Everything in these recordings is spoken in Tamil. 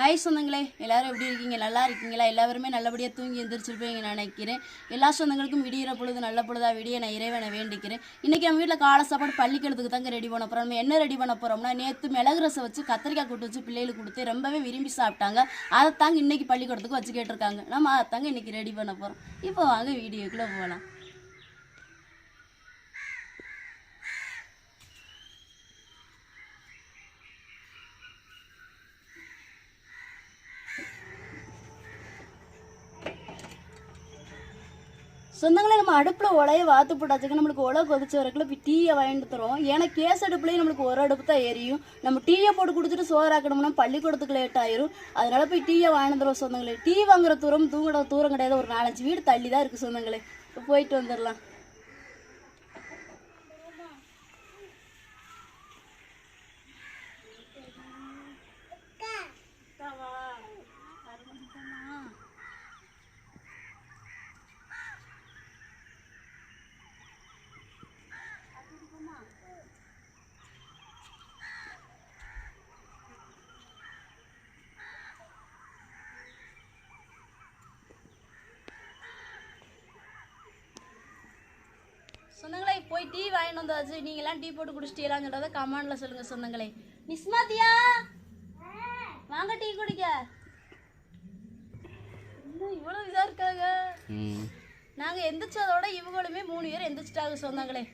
ஹாய் சொந்தங்களே எல்லாரும் எப்படி இருக்கீங்க? நல்லா இருக்கீங்களா? எல்லாருமே நல்லபடியாக தூங்கி எந்திரிச்சிருப்பீங்க நினைக்கிறேன். எல்லா சொந்தங்களுக்கும் விடியிற பொழுது நல்ல பொழுதா விடிய நான் இறைவனை வேண்டிக்கிறேன். இன்றைக்கி நம்ம வீட்டில் காலை சாப்பாடு பள்ளிக்கூடத்துக்கு தாங்க ரெடி பண்ண போகிறோம் நம்ம என்ன ரெடி பண்ண போகிறோம்னா நேற்று மிளகு ரசம் வச்சு கத்திரிக்காய் கூட்டு வச்சு பிள்ளைகளுக்கு கொடுத்து ரொம்பவே விரும்பி சாப்பிட்டாங்க. அதை தாங்க இன்றைக்கி பள்ளிக்கூடத்துக்கு வச்சு கேட்டிருக்காங்க. நம்ம அதை தாங்க இன்றைக்கி ரெடி பண்ண போகிறோம் இப்போ வாங்க வீடியோக்குள்ளே போகலாம். சொந்தங்களே நம்ம அடுப்பில் உலைய வாத்து போட்டாச்சுக்க நம்மளுக்கு உலை கொதிச்ச வரைக்கும் இப்போ டீயை வாங்கிட்டு தரோம் ஏன்னா கேஸ் அடுப்புலேயும் நம்மளுக்கு ஒரு அடுப்பு தான் எரியும். நம்ம டீயை போட்டு குடிச்சிட்டு சோறாக்கணும்னா பள்ளிக்கூடத்துக்கு லேட் ஆயிரும். அதனால போய் டீயை வாங்கிட்டு தரோம் சொந்தங்களே. டீ வாங்குற தூரம் தூங்குற தூரம் கிடையாது. ஒரு நாலஞ்சு வீடு தள்ளி தான் இருக்குது சொந்தங்களே. இப்போ போயிட்டு வந்துடலாம் சொந்தங்களே போய் டீ வாங்கிட்டு வந்தாச்சு. நீங்களாம் டீ போட்டு குடிச்சிட்டீங்களான்னு சொல்றத கமெண்ட்ல சொல்லுங்க சொந்தங்களே நிஸ்மாத்தியா வாங்க டீ குடிக்க. என்ன இவ்வளவு இதா இருக்காங்க. நாங்க எந்திரிச்சதோட இவங்களுமே மூணு பேர் எந்திரிச்சிட்டாங்க சொந்தங்களே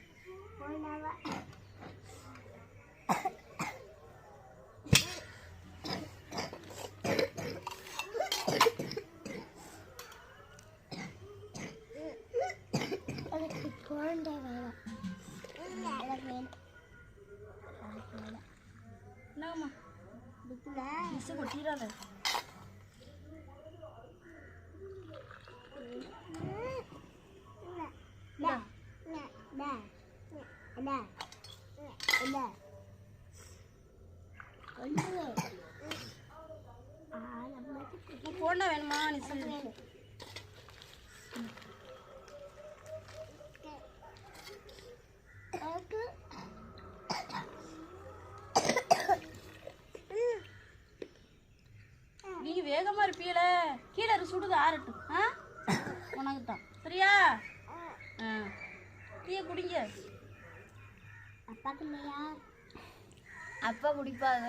என்னம்மா மிஸ் கொட்டிடாத போன வேணுமா நீ சொல்லு இரு, சுடுது ஆறட்டும். ஆ? உனக்கு தான் சரியா? ஆ. டீயை குடிங்க. அப்பா குடிப்பாங்க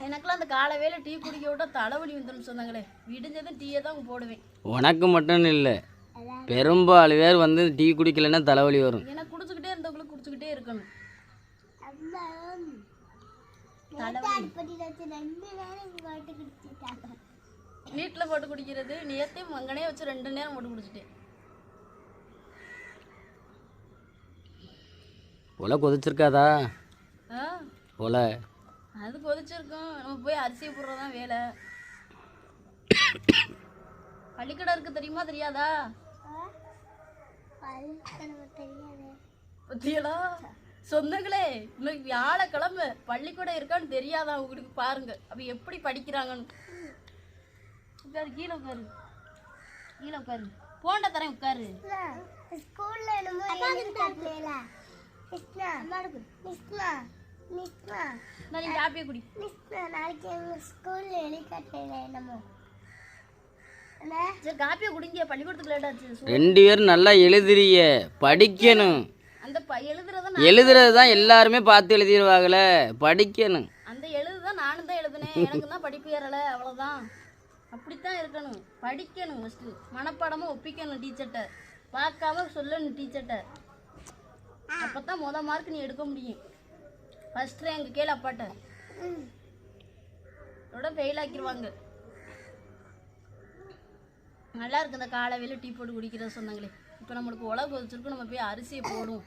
எனக்கெல்லாம் அந்த காலை வேலை டீ குடிக்க விட்டா தலைவலி வந்துடும் சொன்னாங்களே. விடிஞ்சதும் டீயை தான் போடுவேன். உனக்கு மட்டும் இல்லை. பெரும்பாலும் பேர் வந்து டீ குடிக்கலைன்னா தலைவலி வரும். ஏன்னா குடிச்சுக்கிட்டே இருந்தவங்களுக்கு குடிச்சுக்கிட்டே இருக்கணும். வீட்டில் போட்டு குடிக்கிறது நேத்தையும் மங்கனே வச்சு ரெண்டு நேரம் போட்டு குடிச்சிட்டேன் ஒலை கொதிச்சிருக்காதா? ஆ? ஒலை. அது கொதிச்சிருக்கும். நம்ம போய் அரிசியை போடுறதான் வேலை. பள்ளிக்கடை இருக்கு தெரியுமா? தெரியாதா. பத்தியலா? சொந்தங்களே இன்னைக்கு வியாழக்கிழமை பள்ளிக்கூடம் இருக்கான்னு தெரியாதா உங்களுக்கு பாருங்க. அப்ப எப்படி படிக்கிறாங்கன்னு. உட்காரு கீழே உட்காரு. கீழே உட்காரு. போண்ட தரேன் உட்காரு. ஸ்கூல்ல என்னமோ எழுதி காட்டல மிஸ்னா மிஸ்னா மிஸ்னா நான் நீ காப்பியை குடி. மிஸ்னா நாளைக்கு எங்க ஸ்கூல்ல எழுதி காட்டல என்னமோ. என்ன? சரி காப்பியை குடிங்க பள்ளிக்கூடத்துக்கு லேட் ஆச்சு. ரெண்டு பேரும் நல்லா எழுதுறிய படிக்கணும். எழுதுறத தான் எல்லாருமே பார்த்து எழுதிடுவாங்கள. படிக்கணும். அந்த எழுதுதான் நானும் தான் எழுதுனேன். எனக்கு தான் படிப்பு ஏறல. அவ்வளோதான் அப்படித்தான் இருக்கணும். படிக்கணும் ஃபஸ்ட்டு மனப்பாடமாக ஒப்பிக்கணும் டீச்சர்கிட்ட பார்க்காம சொல்லணும் டீச்சர்கிட்ட அப்போ தான் மொதல் மார்க் நீ எடுக்க முடியும். ஃபஸ்ட் ரேங்க் கேளு அப்பாட்ட. இதோட ஃபெயில் ஆக்கிடுவாங்க நல்லா இருக்கு இந்த காலையில டீ போட்டு குடிக்கிற சொன்னாங்களே. இப்போ நம்மளுக்கு உலக கொதிச்சிருக்கு நம்ம போய் அரிசியை போடுவோம்.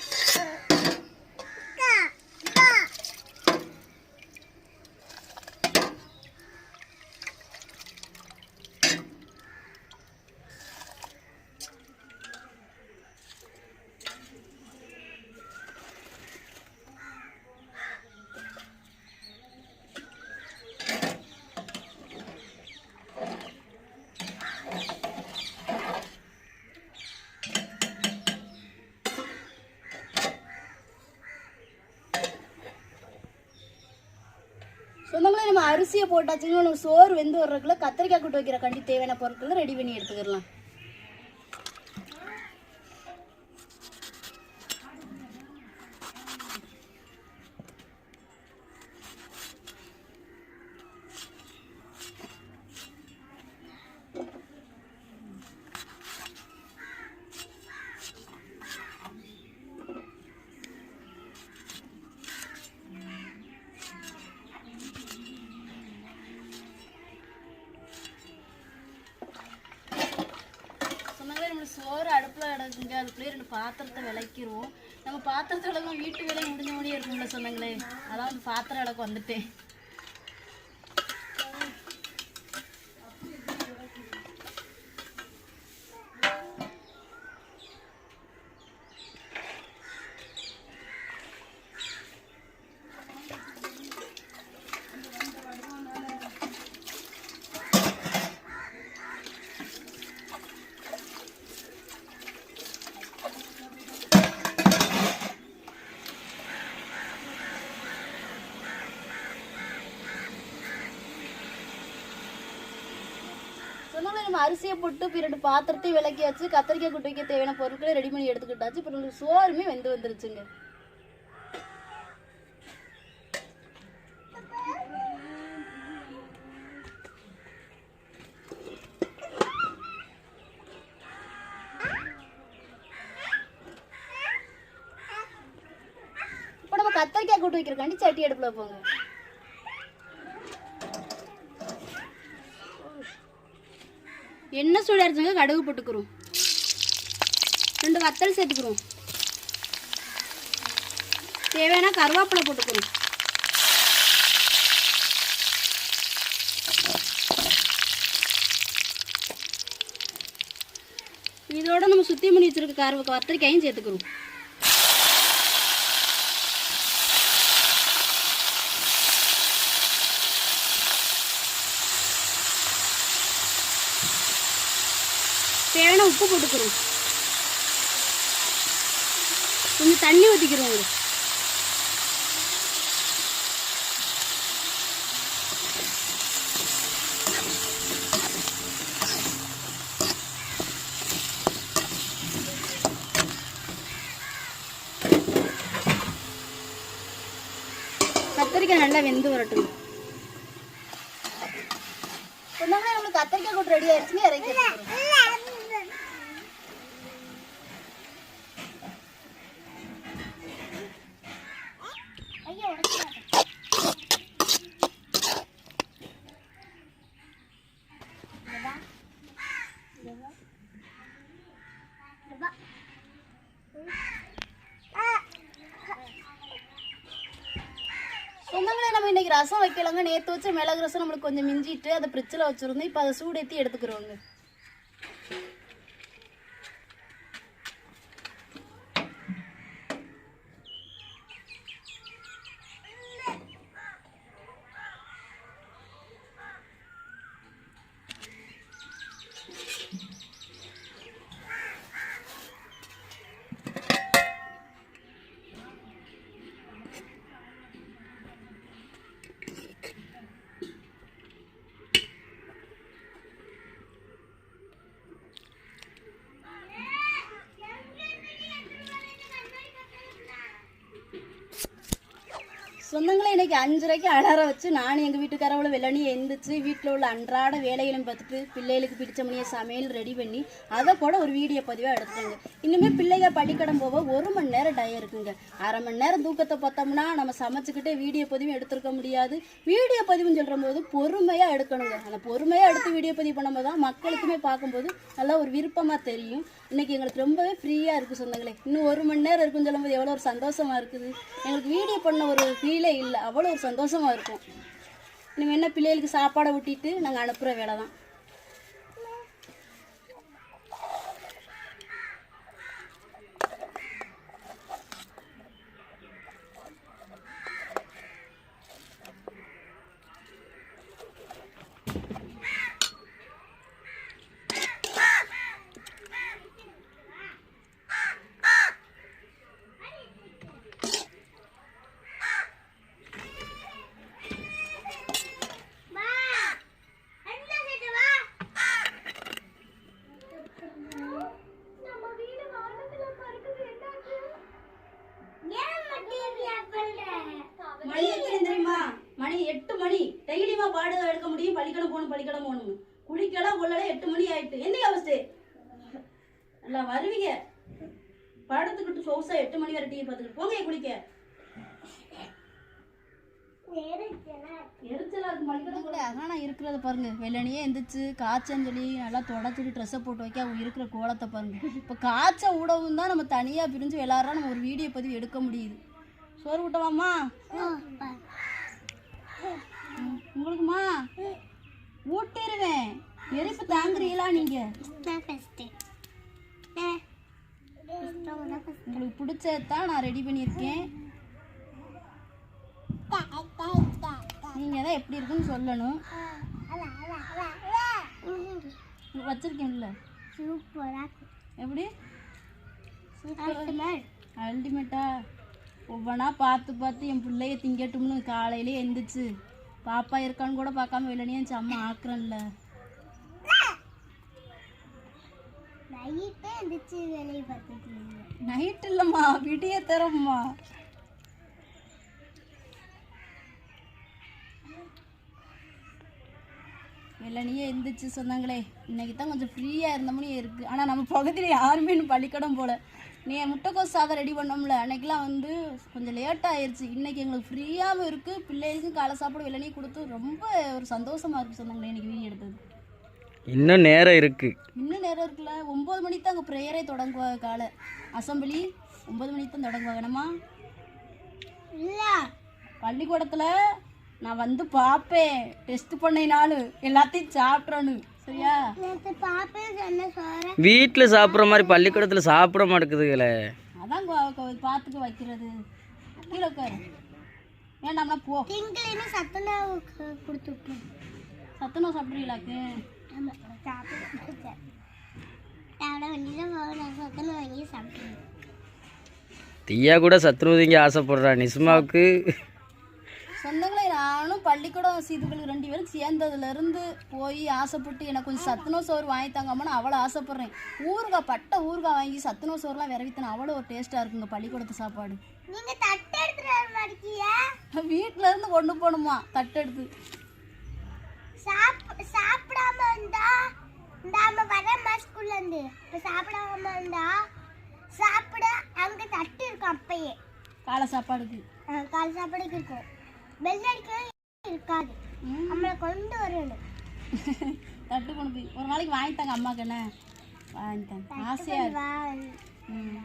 அரிசியை போட்டாச்சுங்க நம்ம சோறு வெந்து வர்றதுக்குள்ள கத்திரிக்காய் கூட்டு வைக்கிற கண்டி தேவையான பொருட்களை ரெடி பண்ணி எடுத்துக்கிடலாம் பாத்திரத்தை விளக்கிடுவோம் நம்ம பாத்திரத்தை விளக்கம் வீட்டு வேலையை முடிஞ்ச முடியே இருக்கும்ல சொன்னாங்களே. அதான் வந்து பாத்திரம் விளக்கம் வந்துட்டேன். சொன்னாலும் நம்ம அரிசியை போட்டு பிறகு பாத்திரத்தையும் விளக்கி விளக்கியாச்சு கத்திரிக்காய் குட்டி வைக்க தேவையான பொருட்களை ரெடி பண்ணி எடுத்துக்கிட்டாச்சு. இப்போ நம்மளுக்கு சோறுமே வெந்து வந்துருச்சுங்க. இப்போ நம்ம கத்திரிக்காய் கூட்டு வைக்கிறக்காண்டி சட்டி அடுப்பில் போங்க எண்ணெய் சூடு இருந்துங்க கடுகு போட்டுக்கிறோம். ரெண்டு வத்தல் சேர்த்துக்கிறோம். தேவையான கருவேப்பிலை போட்டுக்கிறோம். இதோட நம்ம சுத்தி பண்ணி வச்சிருக்க கருவ கத்திரிக்காயும் சேர்த்துக்கிறோம். தேவையான உப்பு போட்டுக்கிறோம். கொஞ்சம் தண்ணி ஊற்றிக்கிறோம் கத்திரிக்காய் நல்லா வெந்து வரட்டும். சொன்னாங்க நம்மளுக்கு கத்திரிக்காய் கூட்டு ரெடி ஆயிடுச்சுன்னு இறக்கி நம்ம இன்னைக்கு ரசம் வைக்கலங்க. நேற்று வச்சு மிளகு ரசம் நம்மளுக்கு கொஞ்சம் மிஞ்சிட்டு அதை ஃப்ரிட்ஜில் வச்சுருந்தோம் இப்போ அதை சூடேற்றி எடுத்துக்கிறோங்க சொந்தங்களே இன்னைக்கு அஞ்சரைக்கு அலாரம் வச்சு நானும் எங்கள் வீட்டுக்காரவளை வெள்ளனியை எழுந்திரிச்சு வீட்டில் உள்ள அன்றாட வேலைகளும் பார்த்துட்டு பிள்ளைகளுக்கு பிடிச்ச மணியை சமையல் ரெடி பண்ணி அதை கூட ஒரு வீடியோ பதிவாக எடுத்துட்டாங்க இன்னுமே பிள்ளைங்க படிக்கடம் போக ஒரு மணி நேரம் டயம் இருக்குங்க. அரை மணி நேரம் தூக்கத்தை பார்த்தோம்னா நம்ம சமைச்சுக்கிட்டே வீடியோ பதிவும் எடுத்துருக்க முடியாது. வீடியோ பதிவுன்னு சொல்கிற போது பொறுமையாக எடுக்கணுங்க. அந்த பொறுமையாக எடுத்து வீடியோ பதிவு பண்ணும்போது தான் மக்களுக்குமே பார்க்கும்போது நல்லா ஒரு விருப்பமாக தெரியும். இன்றைக்கி எங்களுக்கு ரொம்பவே ஃப்ரீயாக இருக்குது சொந்தங்களே. இன்னும் ஒரு மணி நேரம் இருக்குன்னு சொல்லும்போது எவ்வளோ ஒரு சந்தோஷமாக இருக்குது. எங்களுக்கு வீடியோ பண்ண ஒரு ஃபீலே இல்லை. அவ்வளோ ஒரு சந்தோஷமாக இருக்கும். இனிமேல் என்ன பிள்ளைகளுக்கு சாப்பாடை ஊட்டிட்டு நாங்கள் அனுப்புகிற வேலை தான் மணி எத்தனை தெரியுமா? மணி எட்டு மணி. டெய்லியுமா பாடு எடுக்க முடியும்? பள்ளிக்கூடம் போகணும் பள்ளிக்கூடம் போகணும் குளிக்கலாம் கொள்ளல எட்டு மணி ஆயிட்டு. என்ன அவஸ்தை? நல்லா வருவீங்க. படுத்துக்கிட்டு சொகுசா எட்டு மணி வரை டிவி பார்த்துக்கிட்டு போங்க குளிக்க. எரிச்சலா இருக்கு. மளிகை அகானா இருக்கிறத பாருங்க. வெள்ளனியே எந்திரிச்சு காய்ச்சன்னு சொல்லி நல்லா தொடச்சிட்டு ட்ரெஸ்ஸை போட்டு வைக்க அவங்க இருக்கிற கோலத்தை பாருங்க. இப்போ காய்ச்ச ஊடகம் தான் நம்ம தனியாக பிரிஞ்சு எல்லாரும் நம்ம ஒரு வீடியோ பதிவு எடுக்க முடியுது. சோறு விட்டவாம்மா உங்களுக்குமா? ஊட்டிருவேன். எரிப்பு தாங்குறீங்களா நீங்க? உங்களுக்கு பிடிச்சதான் நான் ரெடி பண்ணியிருக்கேன். நீங்க தான் எப்படி இருக்குன்னு சொல்லணும். வச்சிருக்கேன்ல. சூப்பரா எப்படி? அல்டிமேட்டா ஒவ்வொன்றா பார்த்து பார்த்து என் பிள்ளைய திங்கட்டும்னு காலையிலே எந்திரிச்சு பாப்பா இருக்கான்னு கூட பார்க்காம வெளியே என் அம்மா ஆக்குறேன்ல நைட்டே எந்திரிச்சு வேலையை பார்த்துட்டு நைட் இல்லைம்மா விடிய தரம்மா. வெள்ளனியே எந்திரிச்சு சொன்னாங்களே இன்னைக்கு தான் கொஞ்சம் ஃப்ரீயாக இருந்தோம்னு இருக்குது ஆனால் நம்ம பகுதியில் யாருமே இன்னும் பள்ளிக்கூடம் போல. நீ முட்டைக்கோஸ் சாதம் ரெடி பண்ணோம்ல அன்னைக்கெலாம் வந்து கொஞ்சம் லேட் ஆயிருச்சு. இன்னைக்கு எங்களுக்கு ஃப்ரீயாகவும் இருக்குது பிள்ளைகளுக்கும் காலை சாப்பாடு வெள்ளனியும் கொடுத்து ரொம்ப ஒரு சந்தோஷமாக இருக்குது சொன்னாங்களே இன்னைக்கு வீடியோ எடுத்தது. இன்னும் நேரம் இருக்குது இன்னும் நேரம் இருக்குல்ல. ஒம்பது மணிக்கு தான் அங்கே ப்ரேயரே தொடங்குவாங்க காலை. அசம்பிளி ஒம்பது மணிக்கு தான் தொடங்குவாங்க என்னம்மா இல்ல. பள்ளிக்கூடத்தில் நான் வந்து பார்ப்பேன் டெஸ்ட் பண்ணினாலு எல்லாத்தையும் சாப்பிட்றனு. சரியா? வீட்டில் சாப்பிட்ற மாதிரி பள்ளிக்கூடத்தில் சாப்பிட மாட்டேங்குதுங்களே. அதான் பார்த்துக்க வைக்கிறது. கீழே உட்காரு. வேண்டாம்னா போ. திங்களின்னு சத்துணவு கொடுத்து விட்டேன் சத்துணவு சாப்பிட்றீங்களாக்கு? தீயா கூட சத்ருவதிங்க ஆசைப்படுறா. நிஸ்மாவுக்கு சொந்தங்களே நானும் பள்ளிக்கூடம் சீதுகளுக்கு ரெண்டு பேரும் சேர்ந்ததுலேருந்து போய் ஆசைப்பட்டு எனக்கு கொஞ்சம் சத்துணவு சோறு வாங்கி தாங்கம்மான்னு அவ்வளோ ஆசைப்பட்றேன். ஊறுகாய் பட்டை ஊறுகாய் வாங்கி சத்துணவு சோறுலாம் விரவித்தன அவ்வளோ ஒரு டேஸ்ட்டாக இருக்குங்க பள்ளிக்கூடத்து சாப்பாடு. நீங்க தட்டு வர மாட்டேங்கியா வீட்டில் இருந்து கொண்டு போகணுமா தட்டெடுத்து சாப் சாப்பிடாம இருந்தா இந்த நம்ம வரமா ஸ்கூல்ல இருந்து. இப்ப சாப்பிடாம இருந்தா சாப்பிட அங்க தட்டு இருக்கும் அப்பயே. காலை சாப்பாடுக்கு. காலை சாப்பாடுக்கு இருக்கும். பெல் அடிக்கவே இருக்காது. ம். நம்மளை கொண்டு வரணும் தட்டு கொண்டு போய் ஒரு நாளைக்கு வாங்கி தாங்க அம்மாக்கு என்ன? வாங்கி தாங்க. ஆசையாக இருக்கு. வா. ம்.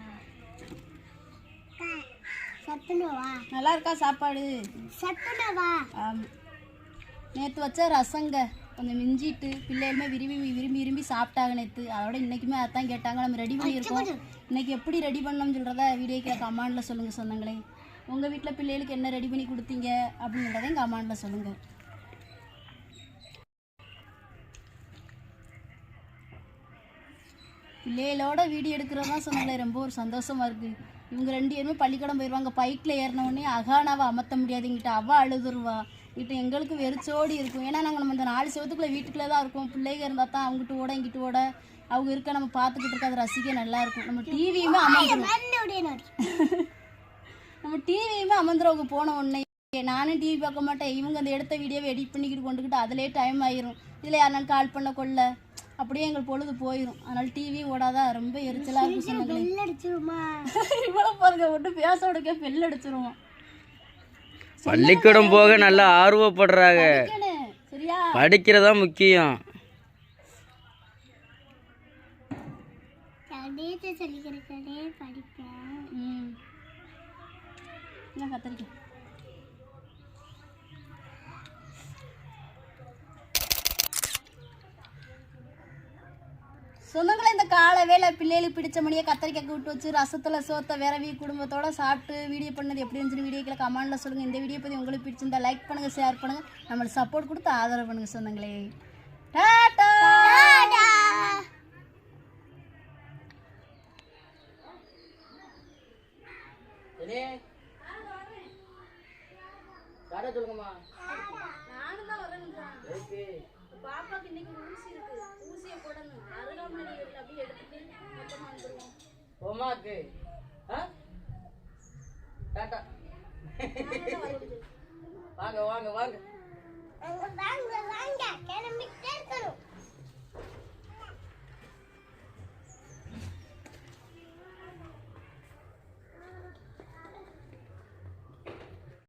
சத்துணவா நல்லா இருக்கா சாப்பாடு? சத்துணவா நேற்று வச்ச ரசங்க கொஞ்சம் மிஞ்சிட்டு பிள்ளைகளுமே விரும்பி விரும்பி விரும்பி சாப்பிட்டாங்க நேற்று அதோட இன்னைக்குமே அதான் கேட்டாங்க. நம்ம ரெடி பண்ணியிருக்கோம் இன்னைக்கு எப்படி ரெடி பண்ணோம்னு சொல்கிறத வீடியோக்கில் கமாண்டில் சொல்லுங்கள் சொந்தங்களே. உங்கள் வீட்டில் பிள்ளைகளுக்கு என்ன ரெடி பண்ணி கொடுத்தீங்க அப்படின்றதையும் கமாண்டில் சொல்லுங்கள் பிள்ளைகளோட வீடியோ எடுக்கிறது தான் ரொம்ப ஒரு சந்தோஷமாக இருக்குது இவங்க ரெண்டு பேருமே பள்ளிக்கூடம் போயிடுவாங்க பைக்கில் ஏறினவுடனே அகானாவை அமர்த்த முடியாதுங்கிட்ட அவள் அழுதுருவா. இங்கிட்ட எங்களுக்கு வெறிச்சோடி இருக்கும். ஏன்னா நாங்கள் நம்ம இந்த நாலு செவத்துக்குள்ளே வீட்டுக்குள்ளே தான் இருக்கோம். பிள்ளைங்க இருந்தால் தான் அவங்ககிட்ட ஓட இங்கிட்டு ஓட. அவங்க இருக்க நம்ம பார்த்துக்கிட்டு இருக்க அது ரசிக்க நல்லா இருக்கும். நம்ம டிவியுமே அமர்ந்துடும் நம்ம டிவியுமே அமர்ந்துறவங்க போன உடனே நானும் டிவி பார்க்க மாட்டேன். இவங்க அந்த எடுத்த வீடியோவை எடிட் பண்ணிக்கிட்டு கொண்டுக்கிட்டு அதிலே டைம் ஆயிரும். இதில் யாருனாலும் கால் பண்ண கொள்ள அப்படியே எங்களுக்கு பொழுது போயிடும் அதனால டிவி ஓடாதா? ரொம்ப எரிச்சலாக இருக்கும் இவ்வளோ பாருங்க ஒட்டு பேச விடுக்க பெல் அடிச்சிருவோம் பள்ளிக்கூடம் போக நல்லா ஆர்வப்படுறாங்க. படிக்கிறதா முக்கியம். ம் என்ன கத்திரிக்காய் சொந்தங்களை இந்த காலை வேலை பிள்ளைகளுக்கு பிடிச்ச மணியை கத்திரிக்காய் விட்டு வச்சு ரசத்தில் சோத்தை விரவி குடும்பத்தோட சாப்பிட்டு வீடியோ பண்ணது எப்படி வீடியோ வீடியோக்கில் கமெண்ட்டில் சொல்லுங்கள் இந்த வீடியோ பற்றி உங்களுக்கு பிடிச்சிருந்தா லைக் பண்ணுங்கள் ஷேர் பண்ணுங்கள் நம்மளுக்கு சப்போர்ட் கொடுத்து ஆதரவு பண்ணுங்கள் சொந்தங்களே சொல்லுங்கம்மா? நானும் தான் வரேன் பாப்பாக்கு இன்னைக்கு ஊசி இருக்கு. ஊசியை போடணும். அருகாமணி அப்படியே எடுத்துட்டு மொத்தமாக வந்துடுவோம் போமாக்கு டாட்டா. வாங்க வாங்க வாங்க அங்க வாங்க வாங்க. கிளம்பிட்டே இருக்கணும்.